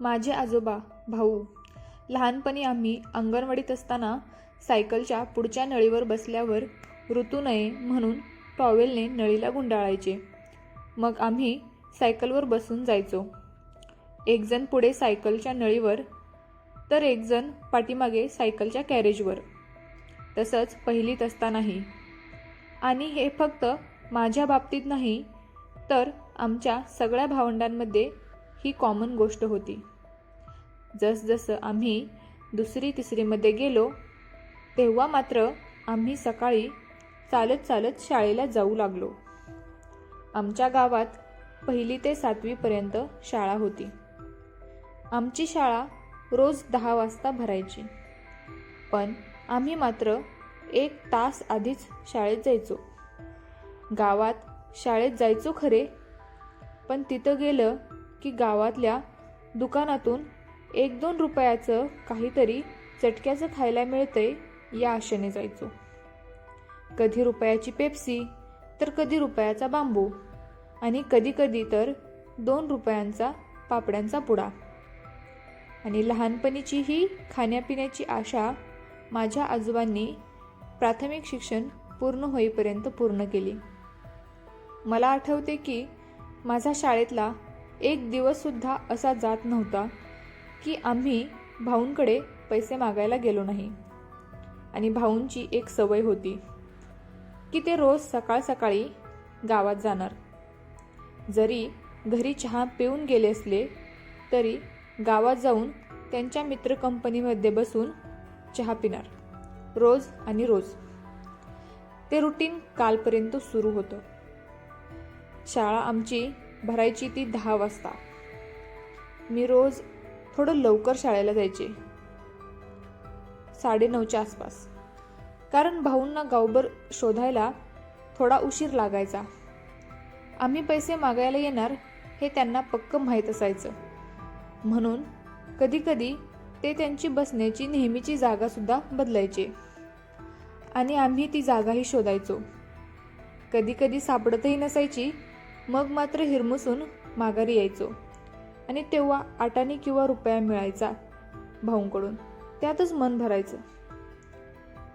माझे आजोबा भाऊ. लहानपणी आम्ही अंगणवाडीत असताना सायकलच्या पुढच्या नळीवर बसल्यावर ऋतू नये म्हणून टॉवेलने नळीला गुंडाळायचे. मग आम्ही सायकलवर बसून जायचो. एकजण पुढे सायकलच्या नळीवर तर एकजण पाठीमागे सायकलच्या कॅरेजवर. तसंच पहिलीत असतानाही. आणि हे फक्त माझ्या बाबतीत नाही तर आमच्या सगळ्या भावंडांमध्ये ही कॉमन गोष्ट होती. जसजसं आम्ही दुसरी तिसरीमध्ये गेलो तेव्हा मात्र आम्ही सकाळी चालत चालत शाळेला जाऊ लागलो. आमच्या गावात पहिली ते सातवीपर्यंत शाळा होती. आमची शाळा रोज दहा वाजता भरायची. पण आम्ही मात्र एक तास आधीच शाळेत जायचो. गावात शाळेत जायचो खरे पण तिथं गेलं की गावातल्या दुकानातून एक दोन रुपयाचं काहीतरी चटक्याचं खायला मिळतंय या आशेने जायचो. कधी रुपयाची पेप्सी तर कधी रुपयाचा बांबू आणि कधी कधी तर दोन रुपयांचा पापड्यांचा पुडा. आणि लहानपणीची ही खाण्यापिण्याची आशा माझ्या आजोबांनी प्राथमिक शिक्षण पूर्ण होईपर्यंत पूर्ण केली. मला आठवते की माझा शाळेतला एक दिवससुद्धा असा जात नव्हता की आम्ही भाऊंकडे पैसे मागायला गेलो नाही. आणि भाऊंची एक सवय होती की ते रोज सकाळ सकाळी गावात जाणार. जरी घरी चहा पिऊन गेले असले तरी गावात जाऊन त्यांच्या मित्र कंपनीमध्ये बसून चहा पिणार रोज आणि रोज. ते रुटीन कालपर्यंत सुरू होतं. शाळा आमची भरायची ती दहा वाजता. मी रोज थोडं लवकर शाळेला जायचे. साडेनऊच्या आसपास. कारण भाऊंना गावभर शोधायला थोडा उशीर लागायचा. आम्ही पैसे मागायला येणार हे त्यांना पक्क माहीत असायचं. म्हणून कधीकधी ते त्यांची बसण्याची नेहमीची जागासुद्धा बदलायचे. आणि आम्ही ती जागाही शोधायचो. कधीकधी सापडतही नसायची मग मात्र हिरमुसून माघारी यायचो. आणि तेव्हा आटाने किंवा रुपया मिळायचा भाऊंकडून. त्यातच मन भरायचं.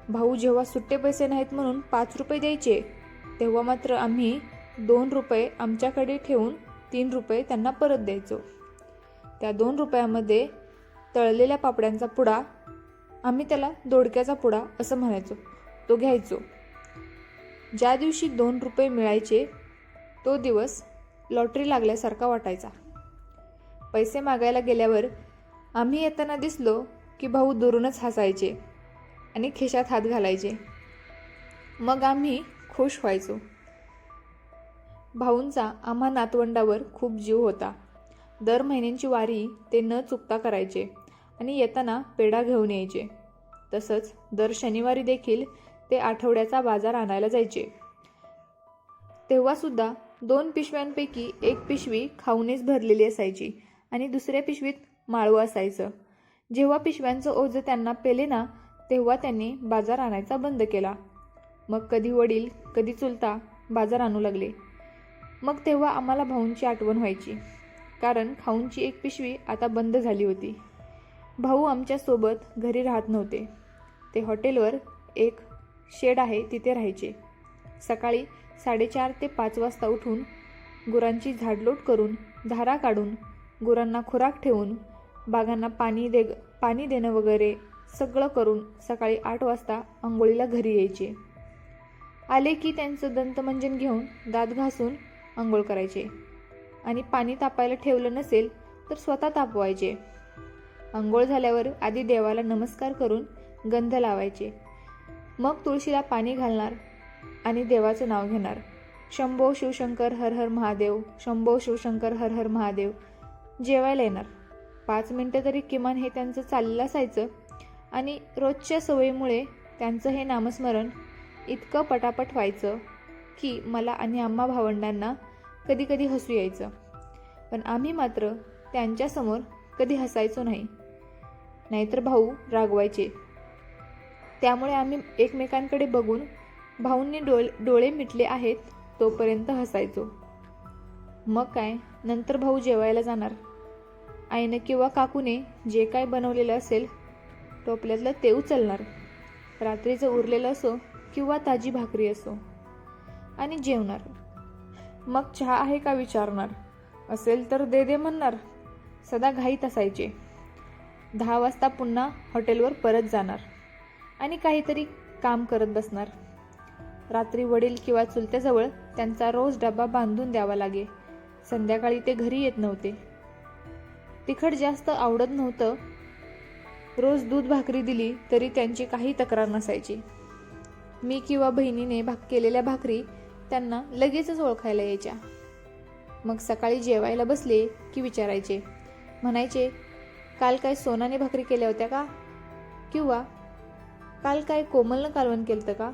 भाऊ जेव्हा सुट्टे पैसे नाहीत म्हणून पाच रुपये द्यायचे तेव्हा मात्र आम्ही दोन रुपये आमच्याकडे ठेवून तीन रुपये त्यांना परत द्यायचो. त्या दोन रुपयामध्ये तळलेल्या पापड्यांचा पुडा आम्ही त्याला दोडक्याचा पुडा असं म्हणायचो तो घ्यायचो. ज्या दिवशी दोन रुपये मिळायचे तो दिवस लॉटरी लागल्यासारखा वाटायचा. पैसे मागायला गेल्यावर आम्ही येताना दिसलो की भाऊ दुरूनच हसायचे आणि खिशात हात घालायचे. मग आम्ही खुश व्हायचो. भाऊंचा आम्हा नातवंडावर खूप जीव होता. दर महिन्यांची वारी ते न चुकता करायचे आणि येताना पेढा घेऊन यायचे. तसंच दर शनिवारी देखील ते आठवड्याचा बाजार आणायला जायचे. तेव्हासुद्धा दोन पिशव्यांपैकी एक पिशवी खाऊनेच भरलेली असायची. आणि दुसऱ्या पिशवीत माळवं असायचं. जेव्हा पिशव्यांचं ओझं त्यांना पेले ना तेव्हा त्यांनी बाजार आणायचा बंद केला. मग कधी वडील कधी चुलता बाजार आणू लागले. मग तेव्हा आम्हाला भाऊंची आठवण व्हायची. कारण खाऊंची एक पिशवी आता बंद झाली होती. भाऊ आमच्यासोबत घरी राहत नव्हते. ते हॉटेलवर एक शेड आहे तिथे राहायचे. सकाळी साडेचार ते पाच वाजता उठून गुरांची झाडलोट करून धारा काढून गुरांना खुराक ठेवून बागांना पाणी दे पाणी देणं वगैरे सगळं करून सकाळी आठ वाजता आंघोळीला घरी यायचे. आले की त्यांचं दंतमंजन घेऊन दात घासून आंघोळ करायचे. आणि पाणी तापायला ठेवलं नसेल तर स्वतः तापवायचे. आंघोळ झाल्यावर आधी देवाला नमस्कार करून गंध लावायचे. मग तुळशीला पाणी घालणार आणि देवाचं नाव घेणार. शंभो शिवशंकर हर हर महादेव शंभो शिवशंकर हर हर महादेव जेवायला येणार. पाच मिनटं तरी किमान हे त्यांचं चाललेलं असायचं. आणि रोजच्या सवयीमुळे त्यांचं हे नामस्मरण इतकं पटापट व्हायचं की मला आणि आम्हा भावंडांना कधी कधी हसू यायचं. पण आम्ही मात्र त्यांच्यासमोर कधी हसायचो नाही. नाहीतर भाऊ रागवायचे. त्यामुळे आम्ही एकमेकांकडे बघून भाऊंनी डोळे डोळे मिटले आहेत तोपर्यंत हसायचो. मग काय? नंतर भाऊ जेवायला जाणार. आईनं किंवा काकूने जे काय बनवलेलं असेल टोपल्यातलं ते उचलणार. रात्रीचं उरलेलं असो किंवा ताजी भाकरी असो. आणि जेवणार. मग चहा आहे का विचारणार? असेल तर दे दे म्हणणार. सदा घाईत असायचे. दहा वाजता पुन्हा हॉटेलवर परत जाणार. आणि काहीतरी काम करत बसणार. रात्री वडील किंवा चुलत्याजवळ त्यांचा रोज डबा बांधून द्यावा लागे. संध्याकाळी ते घरी येत नव्हते. तिखट जास्त आवडत नव्हतं. रोज दूध भाकरी दिली तरी त्यांची काही तक्रार नसायची. मी किंवा बहिणीने भाक केलेल्या भाकरी त्यांना लगेचच ओळखायला यायच्या. मग सकाळी जेवायला बसले की विचारायचे. म्हणायचे काल काय सोनाने भाकरी केल्या होत्या का? किंवा काल काय कोमलनं कालवण केलं का?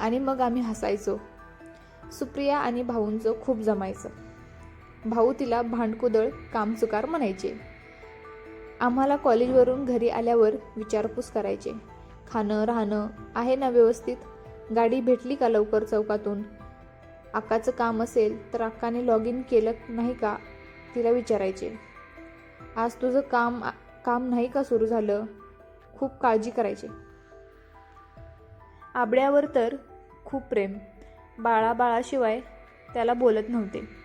आणि मग आम्ही हसायचो. सुप्रिया आणि भाऊंचं खूप जमायचं. भाऊ तिला भांडकुदळ कामचुकार म्हणायचे. आम्हाला कॉलेजवरून घरी आल्यावर विचारपूस करायचे. खाणं राहणं आहे ना व्यवस्थित? गाडी भेटली का लवकर चौकातून? अक्काचं काम असेल तर अक्काने लॉग इन केलं नाही का? तिला विचारायचे. आज तुझं काम काम नाही का सुरू झालं? खूप काळजी करायचे. आबड्यावर तर खूप प्रेम. बाळाबाळाशिवाय त्याला बोलत नव्हते.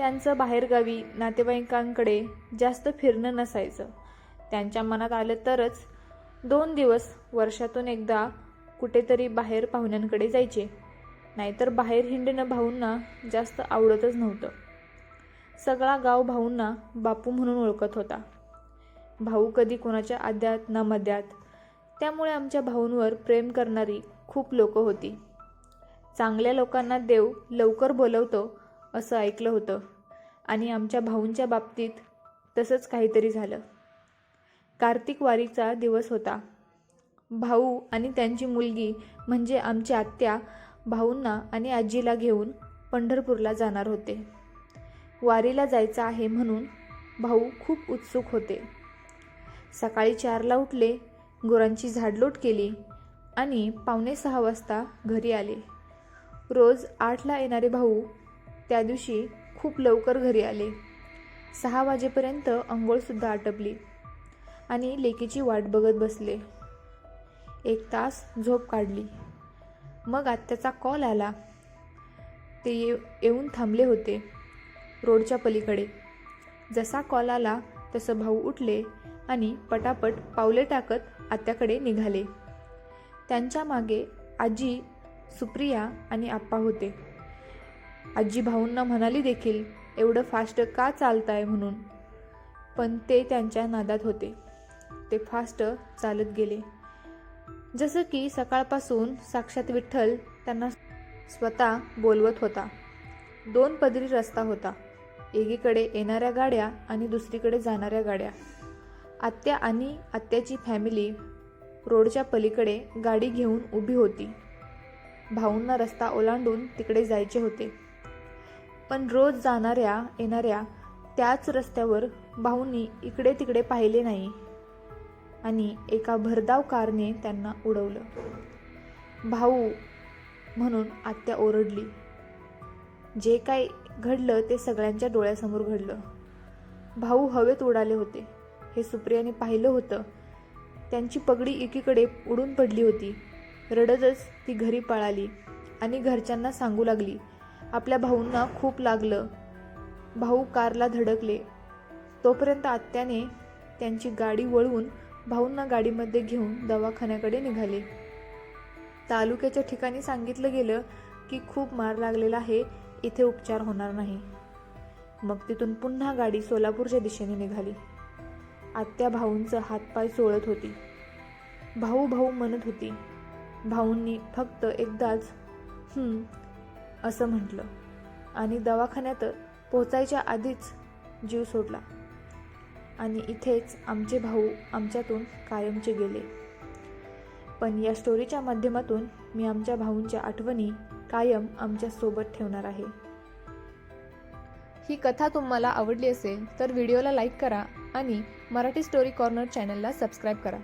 त्यांचं बाहेरगावी नातेवाईकांकडे जास्त फिरणं नसायचं. त्यांच्या मनात आलं तरच दोन दिवस वर्षातून एकदा कुठेतरी बाहेर पाहुण्यांकडे जायचे. नाहीतर बाहेर हिंडणं भाऊंना जास्त आवडतच नव्हतं. सगळा गाव भाऊंना बापू म्हणून ओळखत होता. भाऊ कधी कोणाच्या आद्यात ना मद्यात त्यामुळे आमच्या भाऊंवर प्रेम करणारी खूप लोक होती. चांगल्या लोकांना देव लवकर बोलवतो असं ऐकलं होतं. आणि आमच्या भाऊंच्या बाबतीत तसंच काहीतरी झालं. कार्तिक वारीचा दिवस होता. भाऊ आणि त्यांची मुलगी म्हणजे आमची आत्या भाऊंना आणि आजीला घेऊन पंढरपूरला जाणार होते. वारीला जायचं आहे म्हणून भाऊ खूप उत्सुक होते. सकाळी चारला उठले गुरांची झाडलोट केली आणि पावणे सहा वाजता घरी आले. रोज आठला येणारे भाऊ त्या दिवशी खूप लवकर घरी आले. सहा वाजेपर्यंत अंघोळसुद्धा आटपली आणि लेकीची वाट बघत बसले. एक तास झोप काढली. मग आत्याचा कॉल आला. ते ये येऊन थांबले होते रोडच्या पलीकडे. जसा कॉल आला तसं भाऊ उठले आणि पटापट पावले टाकत आत्याकडे निघाले. त्यांच्या मागे आजी सुप्रिया आणि आप्पा होते. आजी भाऊंना म्हणाली देखील एवढं फास्ट का चालताय म्हणून? पण ते त्यांच्या नादात होते. ते फास्ट चालत गेले. जसं की सकाळपासून साक्षात विठ्ठल त्यांना स्वतः बोलवत होता. दोन पदरी रस्ता होता. एकीकडे येणाऱ्या गाड्या आणि दुसरीकडे जाणाऱ्या गाड्या. आत्या आणि आत्याची फॅमिली रोडच्या पलीकडे गाडी घेऊन उभी होती. भाऊंना रस्ता ओलांडून तिकडे जायचे होते. पण रोज जाणाऱ्या येणाऱ्या त्याच रस्त्यावर भाऊंनी इकडे तिकडे पाहिले नाही आणि एका भरधाव कारने त्यांना उडवलं. भाऊ म्हणून आत्या ओरडली. जे काय घडलं ते सगळ्यांच्या डोळ्यासमोर घडलं. भाऊ हवेत उडाले होते. हे सुप्रियाने पाहिलं होतं. त्यांची पगडी एकीकडे उडून पडली होती. रडतच ती घरी पळाली आणि घरच्यांना सांगू लागली आपल्या भाऊंना खूप लागलं. भाऊ कारला धडकले. तोपर्यंत आत्याने त्यांची गाडी वळवून भाऊंना गाडीमध्ये घेऊन दवाखान्याकडे निघाले. तालुक्याच्या ठिकाणी सांगितलं गेलं की खूप मार लागलेला आहे इथे उपचार होणार नाही. मग तिथून पुन्हा गाडी सोलापूरच्या दिशेने निघाली. आत्या भाऊंचं हातपाय चोळत होती. भाऊ भाऊ म्हणत होती भाऊंनी फक्त एकदाच असं म्हटलं. आणि दवाखान्यात पोचायच्या आधीच जीव सोडला. आणि इथेच आमचे भाऊ आमच्यातून कायमचे गेले. पण या स्टोरीच्या माध्यमातून मी आमच्या भाऊंच्या आठवणी कायम आमच्यासोबत ठेवणार आहे. ही कथा तुम्हाला आवडली असेल तर व्हिडिओला लाईक करा आणि मराठी स्टोरी कॉर्नर चॅनलला सबस्क्राईब करा.